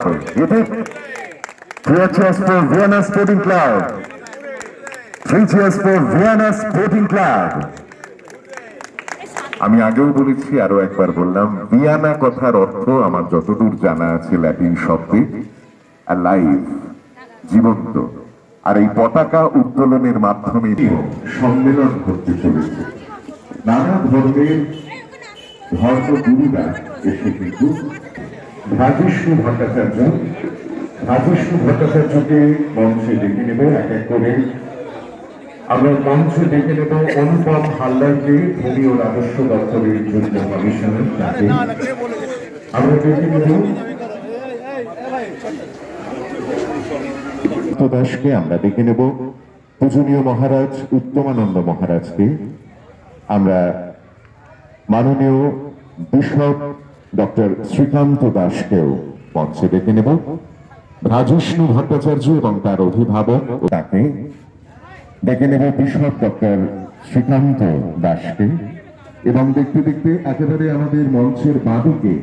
Three cheers for Vienna Sporting Club. Three cheers for Vienna Sporting Club. আমি আগেও বলেছি, আরও একবার বললাম, ভিয়ানা কথার অর্থ আমার যতদূর জানা আছে ল্যাটিন শব্দে লাইভ জীবন্ত আর এই পতাকা উত্তোলনের মাধ্যমে সম্মেলন করতে চলেছে নানা ধর্মের ধর্মগুরুরা এসে কিন্তু রাজেশ্বর ভট্টাচার্য, রাজেশ্বর ভট্টাচার্যকে মঞ্চে ডেকে নেব, এক এক করে। আমরা মঞ্চে ডেকে নেব অনুপম হালদারকে ভূমি ও রাজস্ব দপ্তরের জন্য কমিশনার, তাকে। আমরা ডেকে নেব দাসকে আমরা ডেকে নেব। পূজনীয় মহারাজ, উত্তমানন্দ মহারাজকে। আমরা মাননীয় বিশপ ডক্টর শ্রীকান্ত দাসকেও মঞ্চে ডেকে নেব। রাজস্নু ভট্টাচার্য এবং তার অভিভাবক তাকে ডেকে নেব বিশপ ডক্টর শ্রীকান্ত দাসকে। এবং দেখতে দেখতে একেবারে আমাদের মঞ্চের বাঁদিকে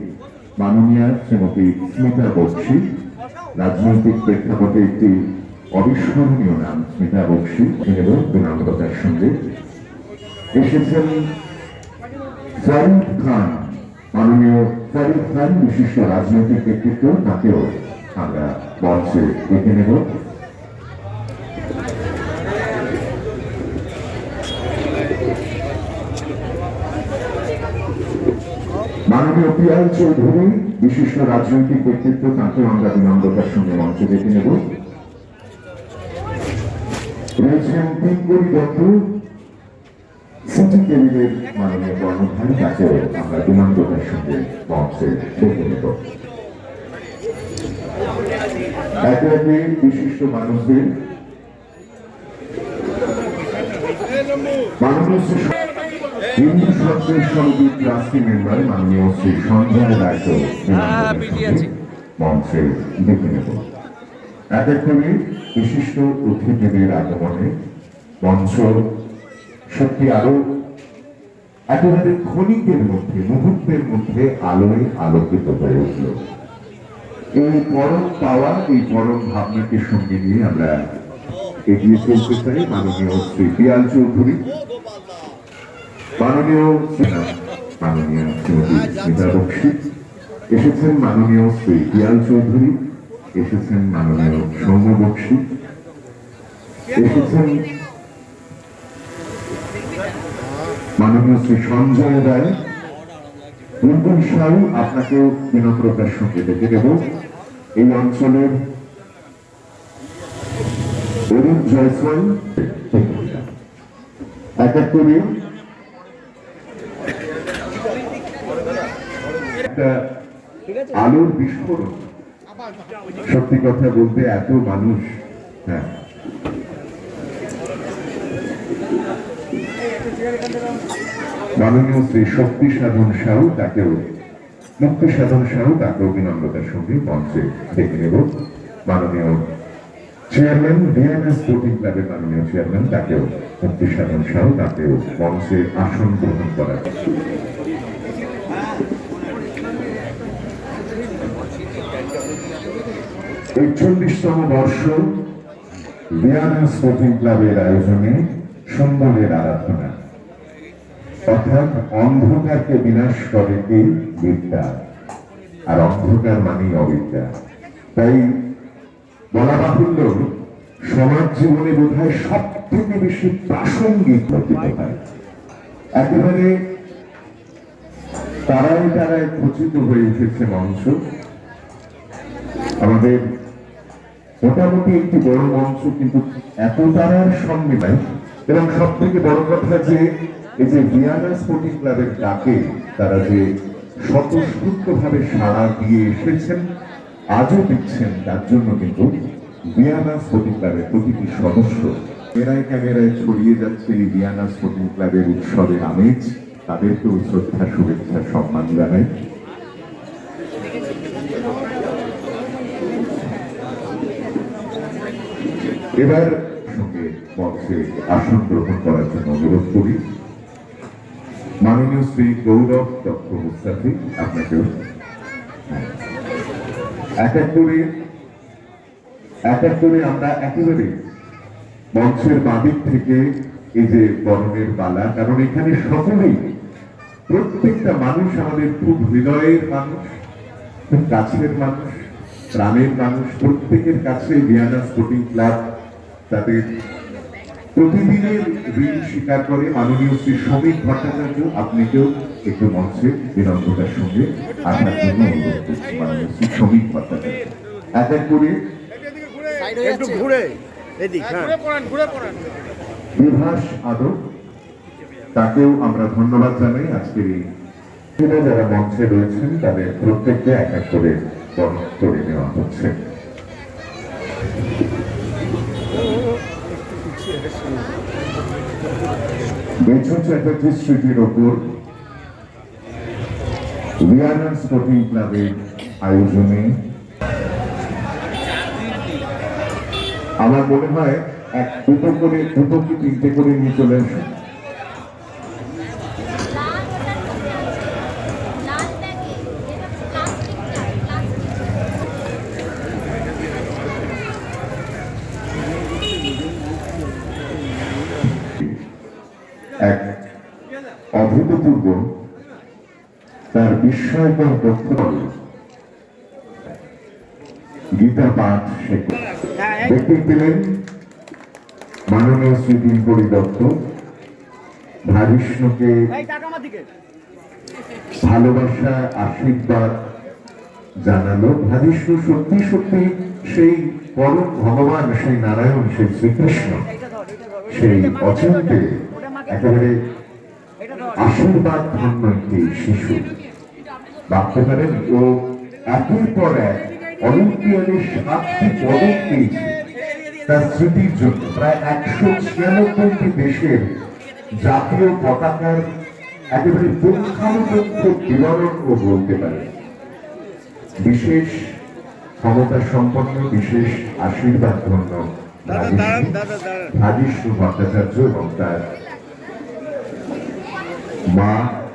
মাননীয়া শ্রীমতী স্মিতা বক্সি, রাজনৈতিক প্রেক্ষাপটে একটি অবিস্মরণীয় নাম, স্মিতা বক্সি নেব বিনম্রতার সঙ্গে। এসেছেন খান, মাননীয় খান বিশিষ্ট রাজনৈতিক ব্যক্তিত্ব তাকেও আমরা মঞ্চে ডেকে নেব। মাননীয় পিয়াল চৌধুরী, বিশিষ্ট রাজনৈতিক ব্যক্তিত্ব তাকেও আমরা বিনম্রতার সঙ্গে মঞ্চে ডেকে নেব। রয়েছেন পিঙ্করি দত্ত সিটি কেবিনের মাননীয় কর্মধারী তাকেও আমরা বিনম্রতার সঙ্গে মঞ্চে ডেকে নেব একে একে বিশিষ্ট মানুষদের মাননীয় শ্রী হিন্দু সত্ত্বের সমিতির ট্রাস্টি মেম্বার মাননীয় শ্রী সঞ্জয় রায়কে মঞ্চে ডেকে নেব। এক এক করে বিশিষ্ট অতিথিদের আগমনে মঞ্চ সত্যি আরও একেবারে ক্ষণিকের মধ্যে, মুহূর্তের মধ্যে আলোয় আলোকিত হয়ে উঠল। এই পরম পাওয়া, এই পরম ভাবনাকে সঙ্গে নিয়ে আমরা এগিয়ে চলতে চাই। মাননীয় শ্রী পিয়াল চৌধুরী, মাননীয় মাননীয় শ্রীমতী স্মিতা বক্সি, এসেছেন মাননীয় শ্রী পিয়াল চৌধুরী, এসেছেন মাননীয় সৌম্য বক্সি, এসেছেন মাননীয় শ্রী সঞ্জয় রায় বুলবুল সাহু আপনাকেও বিনম্রতার সঙ্গে ডেকে দেব। এই অঞ্চলের অরুণ জয়সওয়াল, এক এক করে আলোর বিস্ফোরণ। সত্যি কথা বলতে এত মানুষ হ্যাঁ। মাননীয় শ্রী শক্তি সাধন সাহু তাকেও, মুক্তি সাধন সাহু তাকেও বিনম্রতার সঙ্গে মঞ্চে ডেকে নেব। মাননীয় চেয়ারম্যান ডিএনএস স্পোর্টিং ক্লাবের মাননীয় চেয়ারম্যান তাকেও, মুক্তি সাধন সাহু তাকেও মঞ্চে আসন গ্রহণ করা একচল্লিশতম বর্ষ ভিয়ানা স্পোর্টিং ক্লাবের আয়োজনে সুন্দরের আরাধনা। অর্থাৎ অন্ধকারকে বিনাশ করে কি বিদ্যা। আর অন্ধকার মানেই অবিদ্যা। তাই বলা বাহুল্য, সমাজ জীবনে বোধ হয় সব থেকে বেশি প্রাসঙ্গিক একেবারে তারাই তারায় খচিত হয়ে উঠেছে মঞ্চ। আমাদের মোটামুটি একটি বড় মঞ্চ, কিন্তু এত তারার সম্মেলন এবং সব থেকে বড় কথা যে এই যে ভিয়ানা স্পোর্টিং ক্লাবের ডাকে তারা যে স্বতঃস্ফূর্ত ভাবে সাড়া দিয়ে এসেছেন, আজও দিচ্ছেন তার জন্য কিন্তু ভিয়ানা স্পোর্টিং ক্লাবের প্রতিটি সদস্য। ক্যামেরায় ক্যামেরায় ছড়িয়ে যাচ্ছে এই ভিয়ানা স্পোর্টিং ক্লাবের উৎসবের আমেজ। তাদেরকেও শ্রদ্ধা, শুভেচ্ছা, সম্মান জানাই। এবার সঙ্গে মঞ্চে আসন গ্রহণ করার জন্য অনুরোধ করি। মাননীয় শ্রী গৌরব দত্ত মুস্তাফি আপনাকেও এক এক করে, এক এক করে আমরা একেবারে মঞ্চের বাদিক থেকে এই যে বরণের পালা কারণ এখানে সকলেই, প্রত্যেকটা মানুষ আমাদের খুব হৃদয়ের মানুষ, খুব কাছের মানুষ, প্রাণের মানুষ, প্রত্যেকের কাছে বিয়ানা স্পোর্টিং ক্লাব তাদের প্রতিদিনের ঋণ স্বীকার করে মাননীয় শ্রী শ্রমিক ভট্টাচার্য আপনাকেও একটু মঞ্চে বিনম্রতার সঙ্গে আসার জন্য অনুরোধ করছি মাননীয় শ্রী শ্রমিক ভট্টাচার্য। এক এক করে হ্যাঁ। বিভাস আদব তাকেও আমরা ধন্যবাদ জানাই আজকের এই যারা মঞ্চে রয়েছেন তাদের প্রত্যেককে এক এক করে বরণ করে নেওয়া হচ্ছে। বেচু চ্যাটার্জি স্ট্রিটের ওপর রিয়ানা স্পোর্টিং ক্লাবের আয়োজনে আমার মনে হয় এক দুটো করে, দুটো কি তিনটে করে নিয়ে চলে আসুন। এক অভূতপূর্ব তার বিস্ময়কর তথ্য গীতা পাঠ শেখে দেখতে পেলেন মাননীয় শ্রী দিনকরি দত্ত দিকে ভালোবাসা, আশীর্বাদ জানালো। ভাবিষ্ণু সত্যি সত্যি সেই পরম ভগবান, সেই নারায়ণ, সেই শ্রীকৃষ্ণ, সেই অচিন্তে একেবারে আশীর্বাদ ধন্য একটি শিশু। ভাবতে পারেন ও একের পর এক অলিম্পিয়াডে সাতটি পদক পেয়েছে তার স্মৃতির জন্য। প্রায় একশো ছিয়ানব্বইটি দেশের জাতীয় পতাকার একেবারে পুঙ্খানুপুঙ্খ বিবরণ ও বলতে পারে বিশেষ ক্ষমতা সম্পন্ন বিশেষ আশীর্বাদ ধন্য ভাগিষ্ণু ভট্টাচার্য এবং তার মা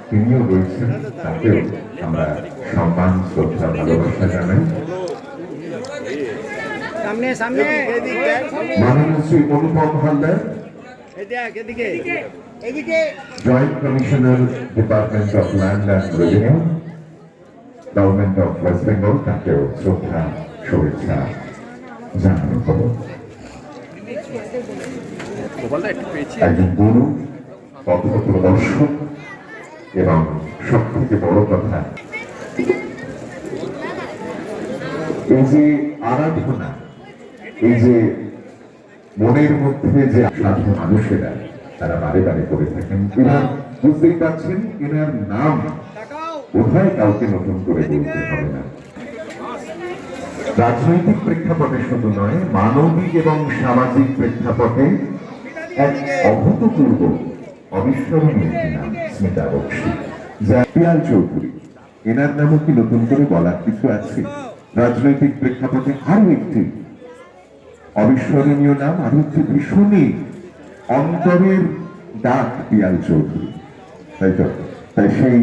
তিনিও রয়েছেন তাকেও আমরা সম্মান শ্রদ্ধা ভালোবাসা জানাই। সামনে সামনে এদিক। দেখ মাননীয় শ্রী অনুপম হালদার এই দেখ এদিকে। এদিকে। Joint commissioner department of land and revenue government of West Bengal তাকেও শ্রদ্ধা শুভেচ্ছা জানানো হলো। একজন গুরু। পথপ্রদর্শক এবং সব থেকে বড় কথা, এই যে আরাধনা, এই যে মনের মধ্যে যে সাধু মানুষেরা, তারা বারে বারে করে থাকেন। এনার বুঝতেই পারছেন, এনার নাম কোথায় কাউকে নতুন করে বলতে হবে না। রাজনৈতিক প্রেক্ষাপটে শুধু নয়, মানবিক এবং সামাজিক প্রেক্ষাপটে এক অভূতপূর্ব অবিস্মরণীয় স্মিতা বক্সি। যা পিয়াল চৌধুরী এনার নামও কি নতুন করে বলার কিছু আছে? রাজনৈতিক প্রেক্ষাপটে আরও একটি অবিস্মরণীয় নাম আরও একটি ভীষণই অন্তরের ডাক পিয়াল চৌধুরী। তাই তো? তাই সেই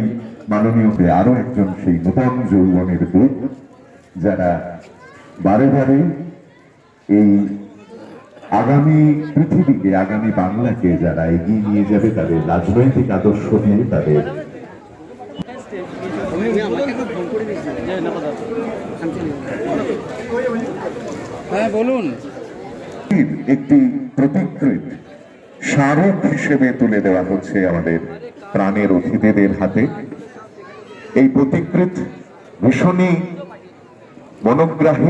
মাননীয় আরও একজন সেই নূতন যৌবনের দূত যারা বারে বারে এই আগামী পৃথিবীকে আগামী বাংলাকে যারা এগিয়ে নিয়ে যাবে তাদের রাজনৈতিক আদর্শ দিয়ে তাদের হ্যাঁ বলুন। একটি প্রতিকৃত স্মারক হিসেবে তুলে দেওয়া হচ্ছে আমাদের প্রাণের অতিথিদের হাতে। এই প্রতিকৃত ভীষণই মনোগ্রাহী।